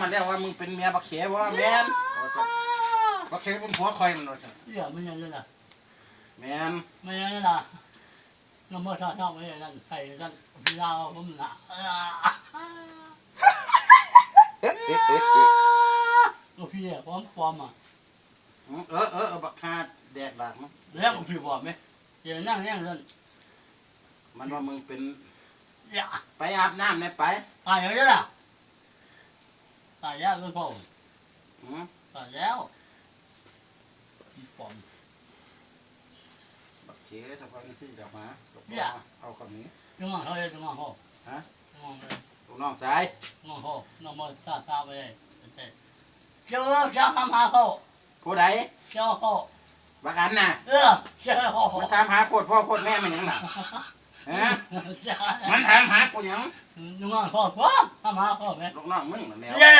มันแล้วว่ามึงเป็นเมียบักเขวะแม่นบักเขเป็นผัวคอยมันว่าซั่นเดี๋ยวมันยังไงล่ะแม่นมันยังไงล่ะน้ำมันชอบชอบไม่ยังนั่นใครนั่นพี่ดาวผมน่ะก็พี่อะความความอะเออเออเออบักคาแดกดากมั้งเลี้ยงพี่บอกไหมเดี๋ยวนั่งนั่งนั่นมันว่ามึงเป็นอย่าไปอาบน้ำในไปตายแล้วล่ะตายแล้วเป็นพ่ออืมตายแล้วปอม บักเขสักพักนึงที่จะมาเนี่ย เอาคำนี้ จังหวะเขาเลยจังหวะเขาฮะ จังหวะเลยลูกน้องสายจังหวะเขาน้องมาซาซาไปเลยเจ้าเจ้าทำหาเขาผู้ใดเจ้าเขาบักอันน่ะเออเจ้าเขามันถามหาโคตรพ่อโคตรแม่มันหยังน่ะ ฮะเจ้ามันถามหากูหยังจังหวะเขาพ่อทำหาเขาไหมลูกน้องมึงนั่นแหล้วเย้